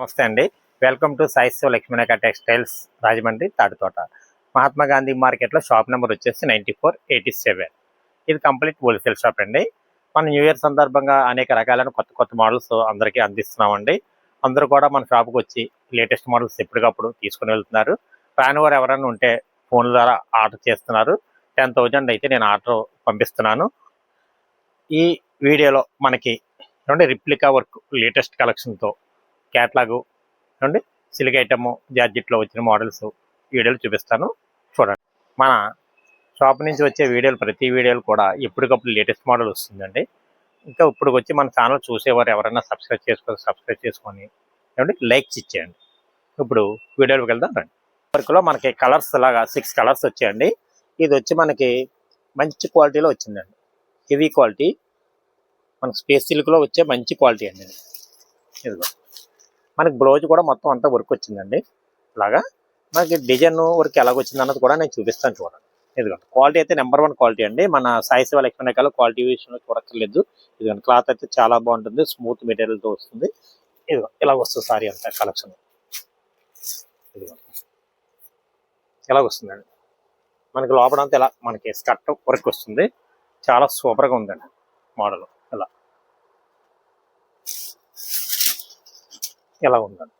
నమస్తే అండి. Welcome to Saishiva Lakshminayaka textiles Rajahmundry Tatithota Mahatma Gandhi మార్కెట్లో షాప్ నెంబర్ వచ్చేసి నైంటీ ఫోర్ ఎయిటీ సెవెన్. ఇది కంప్లీట్ హోల్సేల్ షాప్ అండి. మన న్యూ ఇయర్ సందర్భంగా అనేక రకాలైన కొత్త కొత్త మోడల్స్ అందరికీ అందిస్తున్నామండి. అందరూ కూడా మన షాప్కి వచ్చి లేటెస్ట్ మోడల్స్ ఎప్పటికప్పుడు తీసుకుని వెళ్తున్నారు. రాని వారు ఎవరైనా ఉంటే ఫోన్ ద్వారా ఆర్డర్ చేస్తున్నారు. టెన్ థౌజండ్ అయితే నేను ఆర్డర్ పంపిస్తున్నాను. ఈ వీడియోలో మనకి ఏమంటే రిప్లికా వర్క్ లేటెస్ట్ కలెక్షన్తో క్యాట్లాగు నుండి సిల్క్ ఐటమ్ జార్జెట్లో వచ్చిన మోడల్స్ వీడియోలు చూపిస్తాను. చూడండి. మన షాప్ నుంచి వచ్చే వీడియోలు ప్రతి వీడియోలు కూడా ఎప్పటికప్పుడు లేటెస్ట్ మోడల్ వస్తుందండి. ఇంకా ఇప్పుడు వచ్చి మన ఛానల్ చూసేవారు ఎవరైనా సబ్స్క్రైబ్ చేసుకొని సబ్స్క్రైబ్ చేసుకొని ఏమంటే లైక్స్ ఇచ్చేయండి. ఇప్పుడు వీడియోకి వెళ్దాం రండి. వర్క్లో మనకి కలర్స్ లాగా సిక్స్ కలర్స్ వచ్చాయండి. ఇది వచ్చి మనకి మంచి క్వాలిటీలో వచ్చిందండి. హెవీ క్వాలిటీ మనకి స్పేస్ సిల్క్లో వచ్చే మంచి క్వాలిటీ అండి ఇదిగో. మనకి బ్లౌజ్ కూడా మొత్తం అంతా వర్క్ వచ్చిందండి. ఇలాగా మనకి డిజైన్ వర్క్ ఎలాగ వచ్చింది అన్నది కూడా నేను చూపిస్తాను చూడండి. ఇదిగోండి క్వాలిటీ అయితే నెంబర్ వన్ క్వాలిటీ అండి. మన సాయి శివ లక్ష్మణకాల క్వాలిటీ విషయంలో చూడక్కర్లేదు. ఇదిగోండి క్లాత్ అయితే చాలా బాగుంటుంది. స్మూత్ మెటీరియల్తో వస్తుంది. ఇదిగో ఇలా వస్తుంది సారీ అంతా కలెక్షన్ ఇదిగో ఇలా వస్తుందండి. మనకి లోపల అంతా ఇలా మనకి స్కర్ట్ వర్క్ వస్తుంది. చాలా సూపర్గా ఉందండి మోడల్ ఇలా. ఇలా ఉందండి?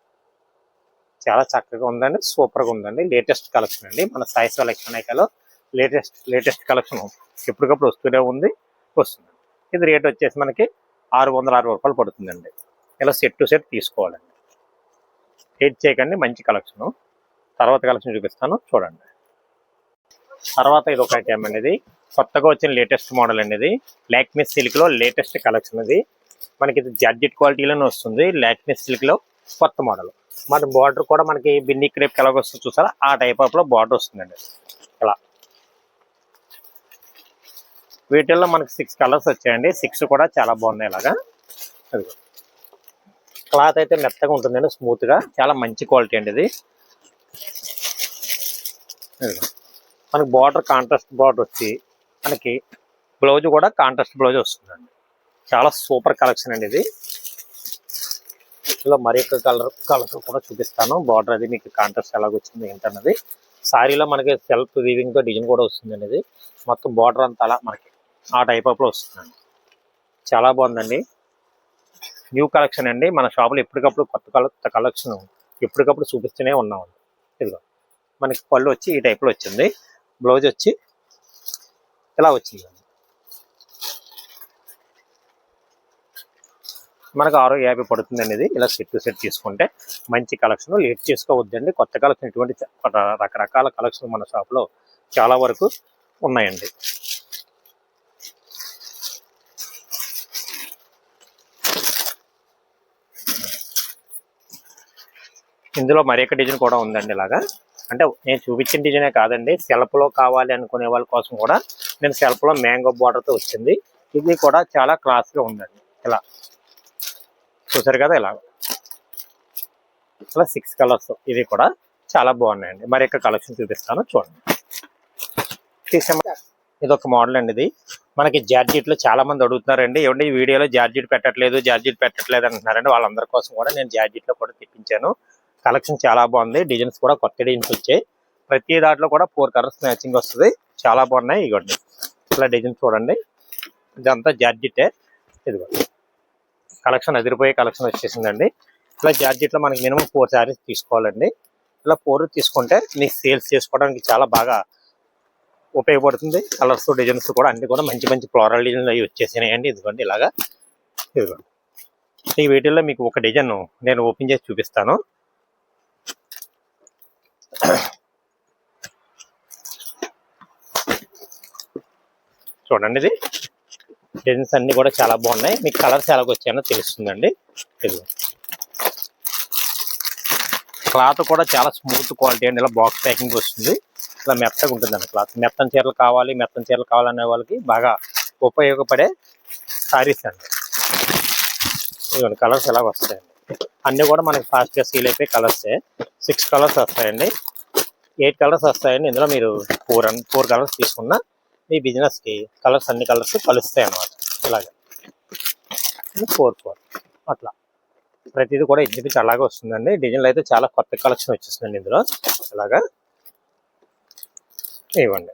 చాలా చక్కగా ఉందండి. సూపర్గా ఉందండి. లేటెస్ట్ కలెక్షన్ అండి. మన సాయి సెలక్షన్లో లేటెస్ట్ లేటెస్ట్ కలెక్షన్ ఎప్పటికప్పుడు వస్తూనే ఉంది వస్తుంది. ఇది రేట్ వచ్చేసి మనకి ఆరు వందల అరవై రూపాయలు పడుతుందండి. ఇలా సెట్ టు సెట్ తీసుకోవాలండి. రేట్ చేయకండి మంచి కలెక్షన్. తర్వాత కలెక్షన్ చూపిస్తాను చూడండి. తర్వాత ఇది ఒక ఐటమ్ అనేది కొత్తగా వచ్చిన లేటెస్ట్ మోడల్ అనేది లాక్మీ సిల్క్లో లేటెస్ట్ కలెక్షన్ ఇది. మనకి ఇది జార్జెట్ క్వాలిటీలోనే వస్తుంది. లాక్మీ సిల్క్లో కొత్త మోడల్ మన బార్డర్ కూడా మనకి బిన్ని క్రేప్ ఎలాగొస్తుంది చూసారా? ఆ టైప్ ఆఫ్లో బార్డర్ వస్తుందండి. ఇలా. వీటిల్లో మనకి సిక్స్ కలర్స్ వచ్చాయండి. సిక్స్ కూడా చాలా బాగున్నాయి ఇలాగా. అది క్లాత్ అయితే మెత్తగా ఉంటుందండి స్మూత్గా. చాలా మంచి క్వాలిటీ అండి ఇది. మనకి బార్డర్ కాంట్రాస్ట్ బార్డర్ వచ్చి మనకి బ్లౌజ్ కూడా కాంట్రాస్ట్ బ్లౌజ్ వస్తుందండి. చాలా సూపర్ కలెక్షన్ అండి ఇది. ఇలా మరి యొక్క కలర్ కలర్ కూడా చూపిస్తాను. బార్డర్ అది మీకు కాంట్రాస్ట్ ఎలాగ వచ్చింది ఏంటన్నది. సారీలో మనకి సెల్ఫ్ వీవింగ్తో డిజైన్ కూడా వస్తుందండి ఇది మొత్తం బార్డర్ అంతా అలా మనకి ఆ టైప్ ఆఫ్ వస్తుందండి చాలా బాగుందండి. న్యూ కలెక్షన్ అండి. మన షాపులో ఎప్పటికప్పుడు కొత్త కొత్త కలెక్షన్ ఎప్పటికప్పుడు చూపిస్తూనే ఉన్నామండి ఇదిగో. మనకి పళ్ళు వచ్చి ఈ టైప్లో వచ్చింది. బ్లౌజ్ వచ్చి ఇలా వచ్చింది. మనకు ఆరు యాభై పడుతుంది అనేది ఇలా సెట్ టు సెట్ తీసుకుంటే మంచి కలెక్షన్ లేట్ చేసుకోవద్దండి. కొత్త కలెక్షన్ ఇటువంటి రకరకాల కలెక్షన్ మన షాప్లో చాలా వరకు ఉన్నాయండి. ఇందులో మరొక డిజైన్ కూడా ఉందండి ఇలాగా. అంటే నేను చూపించిన డిజైనే కాదండి. సెల్ఫ్లో కావాలి అనుకునే వాళ్ళ కోసం కూడా నేను సెల్ఫ్లో మ్యాంగో బార్డర్తో వచ్చింది. ఇది కూడా చాలా క్లాస్గా ఉందండి. ఇలా చూసారు కదా ఇలా. ఇలా సిక్స్ కలర్స్ ఇది కూడా చాలా బాగున్నాయండి. మరి యొక్క కలెక్షన్ చూపిస్తాను చూడండి. తీసామా ఇది ఒక మోడల్ అండి ఇది. మనకి జార్జెట్లో చాలా మంది అడుగుతున్నారండి ఏమంటే ఈ వీడియోలో జార్జెట్ పెట్టట్లేదు జార్జెట్ పెట్టట్లేదు అంటున్నారండి. వాళ్ళందరి కోసం కూడా నేను జార్జెట్లో కూడా తెప్పించాను. కలెక్షన్ చాలా బాగుంది. డిజైన్స్ కూడా కొత్త డిజైన్స్ వచ్చాయి. ప్రతి దాంట్లో కూడా ఫోర్ కలర్స్ మ్యాచింగ్ వస్తుంది. చాలా బాగున్నాయి. ఇగోండి. ఇలా డిజైన్ చూడండి. ఇదంతా జార్జెటే. ఇదిగో. కలెక్షన్ అదిరిపోయే కలెక్షన్ వచ్చేసిందండి. ఇలా జార్జెట్లో మనకి మినిమం ఫోర్ శారీస్ తీసుకోవాలండి. ఇలా ఫోర్ తీసుకుంటే మీకు సేల్స్ చేసుకోవడానికి చాలా బాగా ఉపయోగపడుతుంది. కలర్స్ డిజైన్స్ కూడా అన్ని కూడా మంచి మంచి ఫ్లోరల్ డిజైన్లు అవి వచ్చేసినాయండి. ఇదిగోండి ఇలాగా. ఇదిగోండి. ఈ వీటిల్లో మీకు ఒక డిజైన్ నేను ఓపెన్ చేసి చూపిస్తాను. చూడండి ఇది. డిజైన్స్ అన్ని కూడా చాలా బాగున్నాయి. మీకు కలర్స్ ఎలాగ వచ్చాయో తెలుస్తుందండి. ఇది క్లాత్ కూడా చాలా స్మూత్ క్వాలిటీ అండి. ఇలా బాక్స్ ప్యాకింగ్ వస్తుంది. ఇలా మెత్తగా ఉంటుందండి క్లాత్. మెత్తని చీరలు కావాలి మెత్తని చీరలు కావాలనే వాళ్ళకి బాగా ఉపయోగపడే సారీస్ అండి. ఇదిగోండి కలర్స్ ఎలా వస్తాయండి. అన్నీ కూడా మనకి ఫాస్ట్గా సీల్ అయిపోయి కలర్సే. సిక్స్ కలర్స్ వస్తాయండి. ఎయిట్ కలర్స్ వస్తాయండి. ఇందులో మీరు ఫోర్ ఫోర్ కలర్స్ తీసుకున్నా మీ బిజినెస్కి కలర్స్ అన్ని కలర్స్ కలుస్తాయి అన్నమాట. ఇలాగే. ఫోర్ ఫోర్ అట్లా. ప్రతిదీ కూడా ఎగ్జిబిట్ అలాగే వస్తుందండి. డిజైన్లు అయితే చాలా కొత్త కలెక్షన్ వచ్చేస్తుందండి ఇందులో. ఇలాగా. ఇవ్వండి.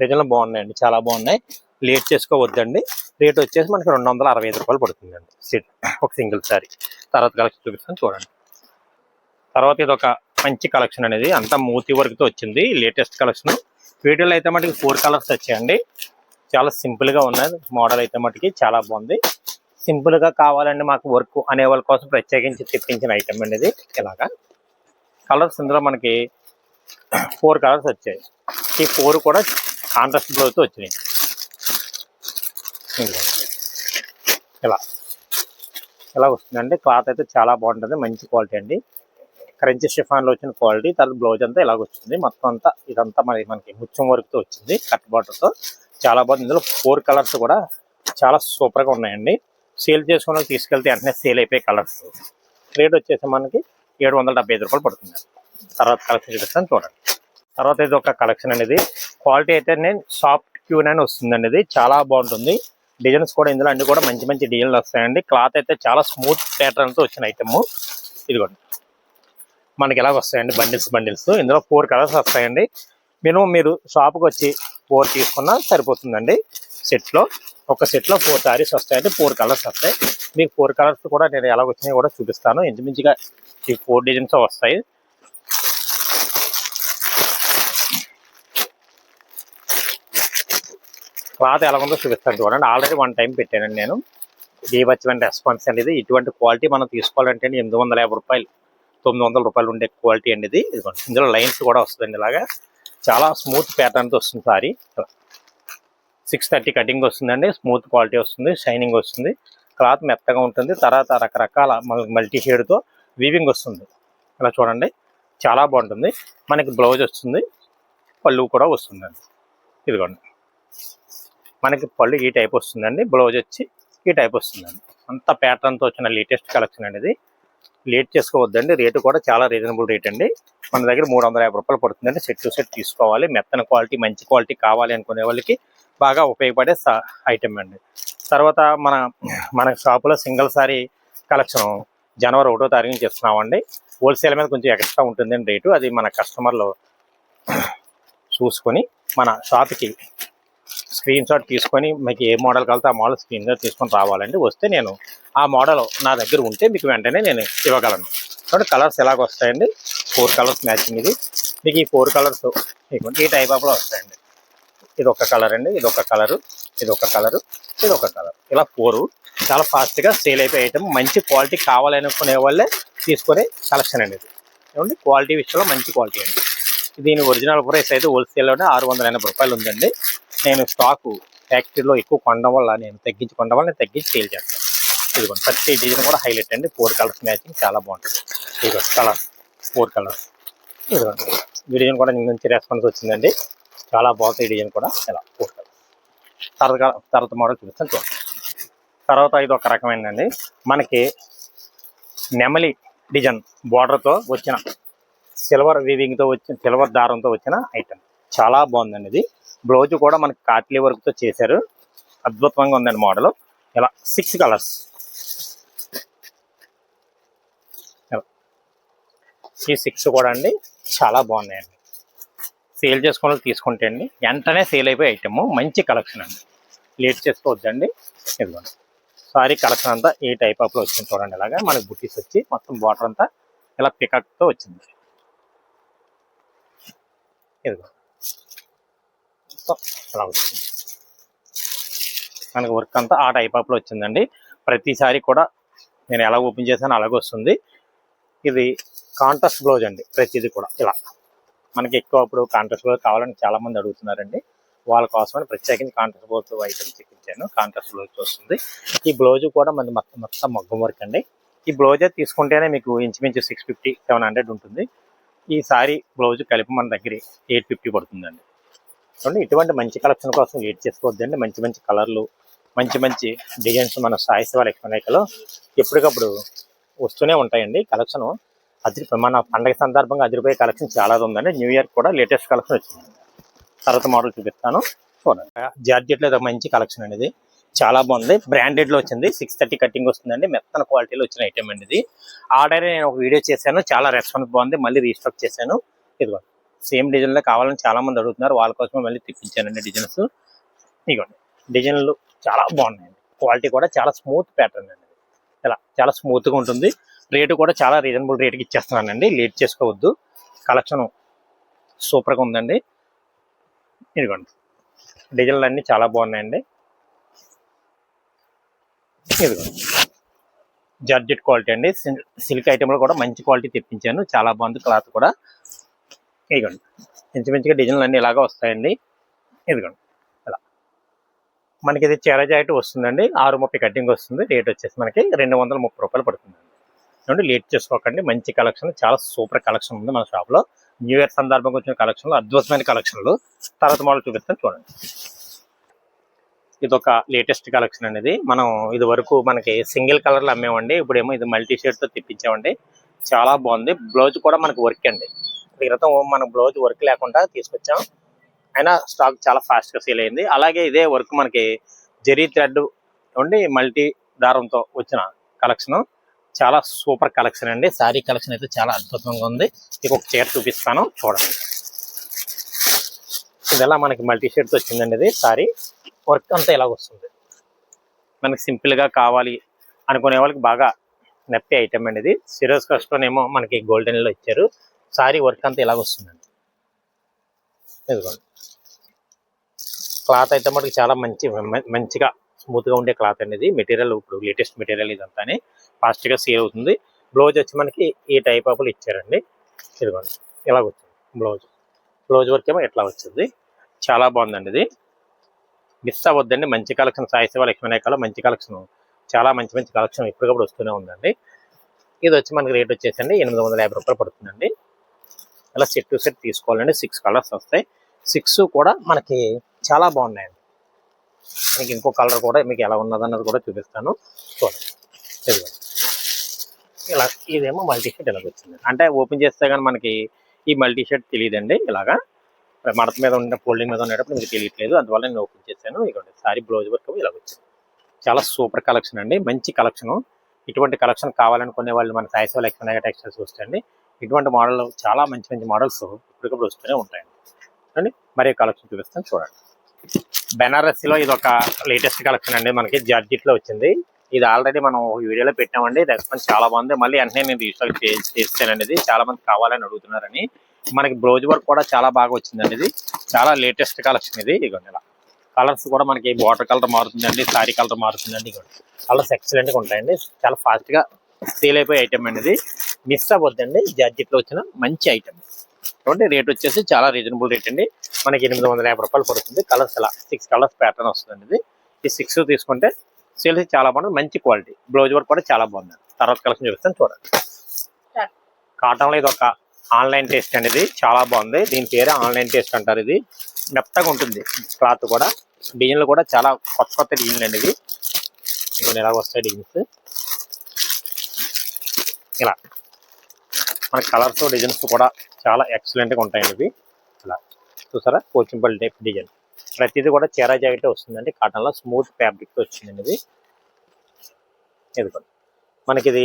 డిజైన్లు బాగున్నాయండి. చాలా బాగున్నాయి. లేట్ చేసుకోవద్దండి. రేట్ వచ్చేసి మనకి రెండు వందల అరవై ఐదు రూపాయలు పడుతుందండి సీట్ ఒక సింగిల్ సారీ తర్వాత కలెక్షన్ చూపిస్తాను చూడండి. తర్వాత ఇది ఒక మంచి కలెక్షన్ అనేది అంతా మూతి వర్క్తో వచ్చింది. లేటెస్ట్ కలెక్షన్ వీటిలో అయితే మటుకు ఫోర్ కలర్స్ వచ్చాయండి. చాలా సింపుల్గా ఉన్నది. మోడల్ అయితే మటుకి చాలా బాగుంది. సింపుల్గా కావాలండి మాకు వర్క్ అనే వాళ్ళ కోసం ప్రత్యేకించి తెప్పించిన ఐటమ్ అండి ఇది. ఇలాగా. కలర్స్ ఇందులో మనకి ఫోర్ కలర్స్ వచ్చాయి. ఈ ఫోర్ కూడా కాంట్రాస్ట్ బ్లౌజ్తో వచ్చినాయి. ఇలా. ఇలా వస్తుందండి. క్లాత్ అయితే చాలా బాగుంటుంది. మంచి క్వాలిటీ అండి. క్రంచి షిఫాన్లో వచ్చిన క్వాలిటీ తర్వాత బ్లౌజ్ అంతా ఇలాగ వచ్చింది. మొత్తం అంతా ఇదంతా మరి మనకి ముత్యం వరకుతో వచ్చింది కట్ బాటర్తో చాలా బాగుంది. ఇందులో ఫోర్ కలర్స్ కూడా చాలా సూపర్గా ఉన్నాయండి. సేల్ చేసుకున్న తీసుకెళ్తే వెంటనే సేల్ అయిపోయే కలర్స్. రేట్ వచ్చేసి మనకి ఏడు వందల డెబ్బై ఐదు రూపాయలు పడుతుంది. తర్వాత కలెక్షన్ చూపిస్తాను చూడండి. తర్వాత ఇది ఒక కలెక్షన్ అనేది. క్వాలిటీ అయితే నేను సాఫ్ట్ క్యూన్ అని వస్తుందండి ఇది చాలా బాగుంటుంది. డిజైన్స్ కూడా ఇందులో అన్ని కూడా మంచి మంచి డిజైన్లు వస్తాయండి. క్లాత్ అయితే చాలా స్మూత్ ప్యాటర్న్తో వచ్చిన ఐటమ్. ఇదిగోండి. మనకి ఎలాగ వస్తాయండి? Bundles bundles. ఇందులో ఫోర్ కలర్స్ వస్తాయండి. మినిమం మీరు షాప్కి వచ్చి ఫోర్ తీసుకున్నా సరిపోతుందండి. సెట్లో ఒక సెట్లో ఫోర్ శారీస్ వస్తాయండి. ఫోర్ కలర్స్ వస్తాయి. మీకు ఫోర్ కలర్స్ కూడా నేను ఎలా వచ్చినాయి కూడా చూపిస్తాను. ఇంచుమించుగా ఈ ఫోర్ డిజైన్స్ వస్తాయి. క్లాత్ ఎలా ఉందో చూపిస్తాను చూడండి. ఆల్రెడీ వన్ టైం పెట్టానండి నేను. దీవచ్చమైన రెస్పాన్స్ అనేది ఇటువంటి క్వాలిటీ మనం తీసుకోవాలంటే ఎనిమిది వందల యాభై రూపాయలు. తొమ్మిది వందల రూపాయలు ఉండే క్వాలిటీ అండి ఇది. ఇదిగోండి. ఇందులో లైన్స్ కూడా వస్తుందండి ఇలాగా. చాలా స్మూత్ ప్యాటర్న్తో వస్తుంది సారీ. సిక్స్ థర్టీ కటింగ్ వస్తుందండి. స్మూత్ క్వాలిటీ వస్తుంది. షైనింగ్ వస్తుంది. క్లాత్ మెత్తగా ఉంటుంది. తర్వాత రకరకాల మల్టీ షేడ్తో వీవింగ్ వస్తుంది. ఇలా చూడండి. చాలా బాగుంటుంది. మనకి బ్లౌజ్ వస్తుంది. పళ్ళు కూడా వస్తుందండి. ఇదిగోండి. మనకి పళ్ళు ఈ టైప్ వస్తుందండి. బ్లౌజ్ వచ్చి ఈ టైప్ వస్తుందండి. అంత ప్యాటర్న్తో వచ్చిన లేటెస్ట్ కలెక్షన్ అనేది లేట్ చేసుకోవద్దండి. రేటు కూడా చాలా రీజనబుల్ రేట్ అండి. మన దగ్గర మూడు వందల యాభై రూపాయలు పడుతుందండి. సెట్ టు సెట్ తీసుకోవాలి. మెత్తన క్వాలిటీ మంచి క్వాలిటీ కావాలి అనుకునే వాళ్ళకి బాగా ఉపయోగపడే ఐటమ్ అండి. తర్వాత మన మన షాపులో సింగిల్ సారీ కలెక్షన్ జనవరి ఒకటో తారీఖు నుంచి ఇస్తున్నామండి హోల్సేల్ మీద కొంచెం ఎక్స్ట్రా ఉంటుందండి రేటు. అది మన కస్టమర్లు చూసుకొని మన షాప్కి స్క్రీన్ షాట్ తీసుకొని మీకు ఏ మోడల్ కలితే ఆ మోడల్ స్క్రీన్ షాట్ తీసుకొని రావాలండి. వస్తే నేను ఆ మోడల్ నా దగ్గర ఉంటే మీకు వెంటనే నేను ఇవ్వగలను. కాబట్టి కలర్స్ ఎలాగ వస్తాయండి ఫోర్ కలర్స్ మ్యాచింగ్ ఇది. మీకు ఈ ఫోర్ కలర్స్ మీకు ఈ టైప్ ఆఫ్లో వస్తాయండి. ఇది ఒక కలర్ అండి. ఇది ఒక కలరు ఇది ఒక కలరు ఇది ఒక కలర్ ఇలా ఫోరు చాలా ఫాస్ట్గా సేల్ అయిపోయే ఐటమ్ మంచి క్వాలిటీ కావాలనుకునే వాళ్ళే తీసుకునే కలెక్షన్ అండి ఇది. ఏమండి? క్వాలిటీ విషయంలో మంచి క్వాలిటీ అండి. దీని ఒరిజినల్ ప్రైస్ అయితే హోల్సేల్లోనే ఆరు వందల ఎనభై రూపాయలు ఉందండి. నేను స్టాకు ఫ్యాక్టరీలో ఎక్కువ కొనడం వల్ల నేను తగ్గించి కొనడం వల్ల నేను తగ్గించి సేల్ చేస్తాను. ఇదిగోండి ప్రతి డిజైన్ కూడా హైలైట్ అండి. ఫోర్ కలర్స్ మ్యాచింగ్ చాలా బాగుంటుంది. ఇదిగోండి కలర్స్ ఫోర్ కలర్స్ ఇదిగోండి ఈ డిజైన్ కూడా నేను నుంచి రెస్పాన్స్ వచ్చిందండి. చాలా బాగుంటుంది ఈ డిజైన్ కూడా. ఇలా ఫోర్ కలర్స్ తర్వాత తర్వాత మోడల్ చూపిస్తాను చూడండి. తర్వాత ఇది ఒక రకమైనదండి మనకి నెమలి డిజైన్ బార్డర్తో వచ్చిన సిల్వర్ వీవింగ్తో వచ్చిన సిల్వర్ దారంతో వచ్చిన ఐటమ్ చాలా బాగుందండి ఇది. బ్లౌజ్ కూడా మనకి కాట్లీ వర్క్తో చేశారు. అద్భుతంగా ఉందండి మోడల్. ఇలా సిక్స్ కలర్స్ ఈ సిక్స్ కూడా అండి. చాలా బాగున్నాయండి. సేల్ చేసుకుని తీసుకుంటే అండి వెంటనే సేల్ అయిపోయే ఐటమ్ మంచి కలెక్షన్ అండి. లేట్ చేసుకోవద్దండి. ఇదిగోండి. సారీ కలెక్షన్ అంతా ఈ టైప్ ఆఫ్లో వచ్చింది చూడండి ఇలాగా. మనకి బుట్టీస్ వచ్చి మొత్తం బార్డర్ అంతా ఇలా పికప్తో వచ్చింది. ఇదిగో మొత్తం అలా వచ్చింది. మనకి వర్క్ అంతా ఆ టైప్ ఆఫ్లో వచ్చిందండి. ప్రతిసారి కూడా నేను ఎలా ఓపెన్ చేశానో అలాగే వస్తుంది. ఇది కాంట్రాస్ట్ బ్లౌజ్ అండి ప్రతిదీ కూడా ఇలా. మనకి ఎక్కువ అప్పుడు కాంట్రాస్ట్ బ్లౌజ్ కావాలని చాలామంది అడుగుతున్నారండి. వాళ్ళ కోసమని ప్రత్యేకించి కాంట్రాస్ట్ బ్లౌజ్ ఐటమ్ చెప్పించాను కాంట్రాస్ట్ బ్లౌజ్ వస్తుంది. ఈ బ్లౌజ్ కూడా మనది మొత్తం మొత్తం మగ్గం వర్క్ అండి. ఈ బ్లౌజ్ తీసుకుంటేనే మీకు ఇంచుమించు సిక్స్ ఫిఫ్టీ సెవెన్ హండ్రెడ్ ఉంటుంది. ఈ సారీ బ్లౌజ్ కలిపి మన దగ్గర ఎయిట్ ఫిఫ్టీ పడుతుందండి. చూడండి ఇటువంటి మంచి కలెక్షన్ కోసం వెయిట్ చేసుకోవద్దండి మంచి మంచి కలర్లు మంచి మంచి డిజైన్స్ మన సాయి శివ ఎప్పటికప్పుడు వస్తూనే ఉంటాయండి కలెక్షన్. అదిరి మన పండగ సందర్భంగా అదిరిపోయే కలెక్షన్ చాలా ఉందండి. న్యూ ఇయర్ కూడా లేటెస్ట్ కలెక్షన్ వచ్చింది. తర్వాత మోడల్ చూపిస్తాను. చూడండి. జార్జెట్లో ఇది ఒక మంచి కలెక్షన్ అనేది చాలా బాగుంది. బ్రాండెడ్లో వచ్చింది. సిక్స్ థర్టీ కటింగ్ వస్తుందండి. మెత్తన క్వాలిటీలో వచ్చిన ఐటమ్ అండి ఇది. ఆర్డర్ నేను ఒక వీడియో చేశాను. చాలా రెస్పాన్స్ బాగుంది. మళ్ళీ రీస్టాక్ చేశాను. ఇదిగో. సేమ్ డిజైన్లో కావాలని చాలామంది అడుగుతున్నారు. వాళ్ళ కోసం మళ్ళీ తెప్పించానండి డిజైన్స్. ఇదిగోండి. డిజైన్లు చాలా బాగున్నాయండి. క్వాలిటీ కూడా చాలా స్మూత్ ప్యాటర్న్ అండి. ఇలా చాలా స్మూత్గా ఉంటుంది. రేటు కూడా చాలా రీజనబుల్ రేట్కి ఇచ్చేస్తున్నానండి. లేట్ చేసుకోవద్దు. కలెక్షన్ సూపర్గా ఉందండి. ఇదిగోండి. డిజైన్లు అన్నీ చాలా బాగున్నాయండి. ఇదిగోండి. జర్జెట్ క్వాలిటీ అండి. సిల్- సిల్క్ ఐటెంలో కూడా మంచి క్వాలిటీ తెప్పించాను. చాలా బాగుంది క్లాత్ కూడా. ఇదిగోండి. ఇంచుమించుగా డిజైన్లు అన్నీ ఇలాగా వస్తాయండి. ఇదిగోండి. ఇలా మనకి ఇది చీర జాకెట్ వస్తుందండి. ఆరు ముప్పై కటింగ్ వస్తుంది. రేట్ వచ్చేసి మనకి రెండు వందల ముప్పై రూపాయలు పడుతుందండి ఏమంటే లేట్ చేసుకోకండి. మంచి కలెక్షన్. చాలా సూపర్ కలెక్షన్ ఉంది మన షాప్లో న్యూ ఇయర్ సందర్భంగా వచ్చిన కలెక్షన్లు అద్భుతమైన కలెక్షన్లు. తర్వాత మోడల్ చూపిస్తాను చూడండి. ఇది ఒక లేటెస్ట్ కలెక్షన్ అనేది. మనం ఇది వరకు మనకి సింగిల్ కలర్లో అమ్మేవండి. ఇప్పుడేమో ఇది మల్టీ షేడ్తో తెప్పించామండి. చాలా బాగుంది. బ్లౌజ్ కూడా మనకి వర్క్ అండి. క్రితం మన బ్లౌజ్ వర్క్ లేకుండా తీసుకొచ్చాం. అయినా స్టాక్ చాలా ఫాస్ట్గా సేల్ అయింది. అలాగే ఇదే వర్క్ మనకి జెరీ థ్రెడ్ ఉండి మల్టీ దారంతో వచ్చిన కలెక్షన్ చాలా సూపర్ కలెక్షన్ అండి. శారీ కలెక్షన్ అయితే చాలా అద్భుతంగా ఉంది. మీకు ఒక చీర చూపిస్తాను. చూడండి. ఇది ఎలా మనకి మల్టీ షేడ్స్ వచ్చిందండి ఇది? సారీ. వర్క్ అంతా ఇలా వస్తుంది. మనకి సింపుల్గా కావాలి అనుకునే వాళ్ళకి బాగా నప్పే ఐటమ్ అండి ఇది. సిరోస్ కస్టోన్ ఏమో మనకి గోల్డెన్లో ఇచ్చారు. సారీ వర్క్ అంతా ఇలాగ వస్తుందండి. ఇదిగోండి. క్లాత్ అయితే మనకి చాలా మంచి మంచిగా స్మూత్గా ఉండే క్లాత్ అనేది మెటీరియల్ ఇప్పుడు లేటెస్ట్ మెటీరియల్ ఇదంతానే ఫాస్ట్గా సేల్ అవుతుంది. బ్లౌజ్ వచ్చి మనకి ఈ టైప్ ఆఫ్లు ఇచ్చారండి. ఇదిగోండి. ఇలాగ వచ్చింది బ్లౌజ్. బ్లౌజ్ వర్క్ ఏమో ఎట్లా వచ్చింది? చాలా బాగుందండి ఇది. మిస్ అవ్వద్దండి. మంచి కలెక్షన్ సాయిసేవ లక్ష్మీనాయకాలో మంచి కలెక్షన్. చాలా మంచి మంచి కలెక్షన్ ఇప్పటికప్పుడు వస్తూనే ఉందండి. ఇది వచ్చి మనకి రేట్ వచ్చేసండి ఎనిమిది వందల యాభై రూపాయలు పడుతుందండి. ఇలా సెట్ టు సెట్ తీసుకోవాలండి. సిక్స్ కలర్స్ వస్తాయి. సిక్స్ కూడా మనకి చాలా బాగున్నాయండి. మీకు ఇంకో కలర్ కూడా మీకు ఎలా ఉన్నదన్నది కూడా చూపిస్తాను. చూడండి. ఇలా ఇదేమో మల్టీ షర్ట్ ఇలాగ వచ్చింది. అంటే ఓపెన్ చేస్తే కానీ మనకి ఈ మల్టీ షర్ట్ తెలియదండి ఇలాగా. మడత మీద ఉండే ఫోల్డింగ్ మీద ఉండేటప్పుడు మీకు తెలియట్లేదు. అందువల్ల నేను ఓపెన్ చేశాను. ఇక్కడ సారీ బ్లౌజ్ వర్క్ ఇలా వచ్చింది. చాలా సూపర్ కలెక్షన్ అండి. మంచి కలెక్షను ఇటువంటి కలెక్షన్ కావాలనుకునే వాళ్ళు మన సాయిసో లక్ష్మణ టెక్స్టైల్స్ వస్తాయండి ఇటువంటి మోడల్ చాలా మంచి మంచి మోడల్స్ ఇప్పటికప్పుడు వస్తూనే ఉంటాయండి అండి మరి కలెక్షన్ చూపిస్తాను చూడండి. బెనారస్లో ఇది ఒక లేటెస్ట్ కలెక్షన్ అండి. మనకి జార్జిట్లో వచ్చింది. ఇది ఆల్రెడీ మనం వీడియోలో పెట్టామండి. రెస్పాన్స్ చాలా బాగుంది. మళ్ళీ వెంటనే నేను రీస్టాక్ చేస్తానండి ఇది. చాలా మంది కావాలని అడుగుతున్నారని. మనకి బ్లౌజ్ వర్క్ కూడా చాలా బాగా వచ్చిందండి ఇది. చాలా లేటెస్ట్ కలెక్షన్ ఇది. ఇదిగోండి ఇలా. కలర్స్ కూడా మనకి వాటర్ కలర్ మారుతుందండి సారీ కలర్ మారుతుందండి. ఇదిగోండి. కలర్స్ ఎక్సలెంట్గా ఉంటాయండి. చాలా ఫాస్ట్గా సేల్ అయిపోయే ఐటమ్ అనేది మిస్ అవ్వద్దండి. జార్జెట్లో వచ్చిన మంచి ఐటమ్ కాబట్టి రేట్ వచ్చేసి చాలా రీజనబుల్ రేట్ అండి. మనకి ఎనిమిది వందల యాభై రూపాయలు పడుతుంది. కలర్స్ అలా సిక్స్ కలర్స్ ప్యాటర్న్ వస్తుంది ఇది ఈ సిక్స్ తీసుకుంటే సేల్స్ చాలా బాగుంది. మంచి క్వాలిటీ బ్లౌజ్ వర్క్ కూడా చాలా బాగుంది. తర్వాత కలెక్షన్ చూపిస్తాను. చూడండి. కాటన్లో ఇది ఒక ఆన్లైన్ టేస్ట్ అనేది చాలా బాగుంది. దీని పేరే ఆన్లైన్ టేస్ట్ అంటారు ఇది. మెత్తగా ఉంటుంది. క్లాత్ కూడా. డిజైన్లు కూడా చాలా కొత్త కొత్త డిజైన్లు అండి ఇది ఇంకొన్ని ఎలా వస్తాయి డిజైన్స్ ఇలా. మన కలర్స్ డిజైన్స్ కూడా చాలా ఎక్సలెంట్గా ఉంటాయండి ఇవి. ఇలా. చూసారా? కోచింపల్లి టైప్ డిజైన్ ప్రతిదీ కూడా చీరా జాకెట్ వస్తుందండి. కాటన్లో స్మూత్ ఫ్యాబ్రిక్ వచ్చిందండి ఇది. ఇది మనకి ఇది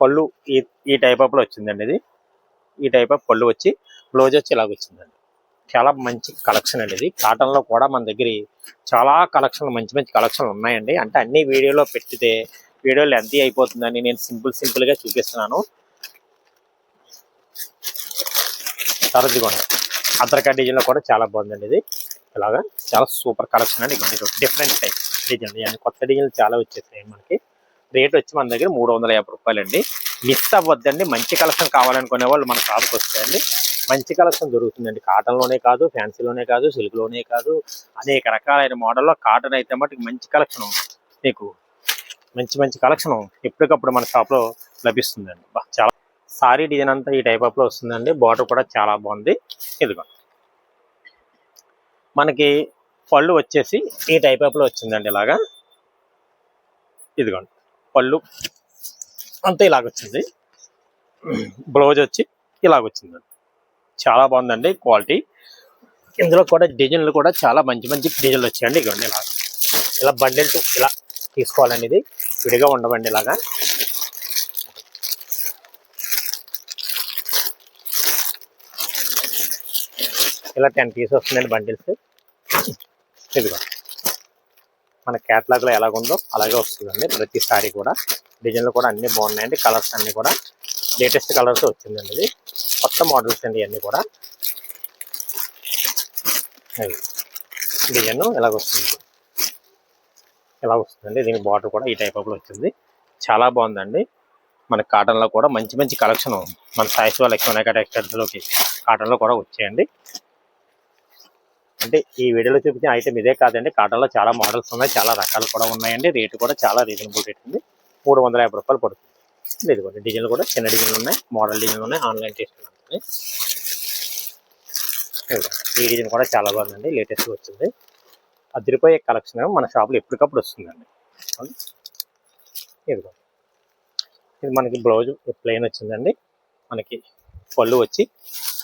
పళ్ళు ఈ ఈ టైప్ ఆఫ్లో వచ్చిందండి ఇది. ఈ టైప్ ఆఫ్ పళ్ళు వచ్చి బ్లౌజ్ వచ్చి ఇలాగ వచ్చిందండి. చాలా మంచి కలెక్షన్ అండి ఇది. కాటన్లో కూడా మన దగ్గర చాలా కలెక్షన్లు మంచి మంచి కలెక్షన్లు ఉన్నాయండి. అంటే అన్ని వీడియోలో పెట్టితే వీడియో లెంత్ అయిపోతుందని నేను సింపుల్ సింపుల్గా చూపిస్తున్నాను. తరచుకోండి ఇదిగోండి. అద్దరకా డిజైన్లో కూడా చాలా బాగుందండి ఇది. ఇలాగా చాలా సూపర్ కలెక్షన్ అండి. ఇదిగోండి డిఫరెంట్ టైప్ డిజైన్ కొత్త డిజైన్లు చాలా వచ్చేసాయి మనకి. రేట్ వచ్చి మన దగ్గర మూడు వందల యాభై రూపాయలు అండి మిస్ అవ్వద్దండి. మంచి కలెక్షన్ కావాలనుకునే వాళ్ళు మన షాప్కి వస్తాయండి. మంచి కలెక్షన్ దొరుకుతుందండి. కాటన్లోనే కాదు ఫ్యాన్సీలోనే కాదు సిల్క్లోనే కాదు అనేక రకాలైన మోడల్లో కాటన్ అయితే మటుకు మంచి కలెక్షన్ మీకు మంచి మంచి కలెక్షన్ ఎప్పటికప్పుడు మన షాప్లో లభిస్తుందండి. చాలా సారీ డిజైన్ అంతా ఈ టైప్ ఆఫ్లో వస్తుందండి. బార్డర్ కూడా చాలా బాగుంది. ఇదిగోండి మనకి పళ్ళు వచ్చేసి ఈ టైప్ ఆఫ్ వచ్చిందండి ఇలాగా. ఇదిగోండి. పళ్ళు అంతా ఇలాగ వచ్చింది. బ్లౌజ్ వచ్చి ఇలాగొచ్చిందండి చాలా బాగుందండి క్వాలిటీ. ఇందులో కూడా డిజైన్లు కూడా చాలా మంచి మంచి డిజైన్లు వచ్చాయండి. ఇగోండి ఇలా. ఇలా బండిల్ ఇలా తీసుకోవాలండి ఇది విడిగా ఉండవండి ఇలాగా. ఇలా టెన్ పీస్ వస్తుందండి బండిల్స్. ఇదిగో. మన క్యాటలాగ్లో ఎలాగుందో అలాగే వస్తుందండి. ప్రతిసారి కూడా. డిజైన్లు కూడా అన్నీ బాగున్నాయండి. కలర్స్ అన్నీ కూడా. లేటెస్ట్ కలర్స్ వచ్చిందండి ఇది. కొత్త మోడల్స్ అండి ఇవన్నీ కూడా. డిజైన్ ఇలాగ వస్తుంది ఇలా వస్తుందండి? దీని బార్డర్ కూడా ఈ టైప్ ఆఫ్లో వచ్చింది. చాలా బాగుందండి. మన కాటన్లో కూడా మంచి మంచి కలెక్షన్ మన సాయిస్ వాళ్ళ ఎక్కువ టెక్స్టైల్స్లోకి కాటన్లో కూడా వచ్చాయండి. అంటే ఈ వీడియోలో చూపించిన ఐటమ్ ఇదే కాదండి. కాటన్లో చాలా మోడల్స్ ఉన్నాయి. చాలా రకాలు కూడా ఉన్నాయండి. రేటు కూడా చాలా రీజనబుల్ రేట్ ఉంది. మూడు వందల యాభై రూపాయలు పడుతుంది. ఇదిగోండి డిజైన్లు కూడా చిన్న డిజైన్లు ఉన్నాయి. మోడల్ డిజైన్లు ఉన్నాయి. ఆన్లైన్ తీసుకున్నాను ఈ డిజైన్ కూడా చాలా బాగుందండి. లేటెస్ట్ వచ్చింది. అదిరిపోయే కలెక్షన్ మన షాప్లో ఎప్పటికప్పుడు వస్తుందండి. ఇదిగో. ఇది మనకి బ్లౌజ్ ప్లెయిన్ వచ్చిందండి. మనకి పళ్ళు వచ్చి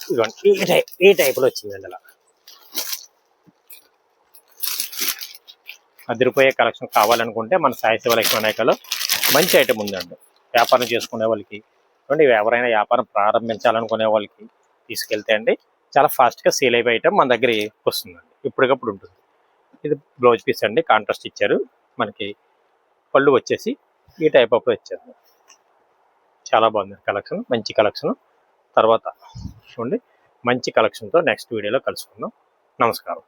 ఇదిగోండి ఈ టైప్ ఈ టైప్లో వచ్చిందండి అలా. అదిరిపోయే కలెక్షన్ కావాలనుకుంటే మన సాయి శివ లక్ష్మణాయకలో మంచి ఐటమ్ ఉందండి. వ్యాపారం చేసుకునే వాళ్ళకి చూడండి ఎవరైనా వ్యాపారం ప్రారంభించాలనుకునే వాళ్ళకి తీసుకెళ్తే అండి చాలా ఫాస్ట్గా సేల్ అయిపోయి ఐటమ్ మన దగ్గర వస్తుందండి. ఇప్పటికప్పుడు ఉంటుంది. ఇది బ్లౌజ్ పీస్ అండి కాంట్రాస్ట్ ఇచ్చారు. మనకి పళ్ళు వచ్చేసి ఈ టైప్ ఆఫ్ ఇచ్చారు. చాలా బాగుంది కలెక్షన్ మంచి కలెక్షన్ తర్వాత చూడండి మంచి కలెక్షన్తో నెక్స్ట్ వీడియోలో కలుసుకుందాం. నమస్కారం.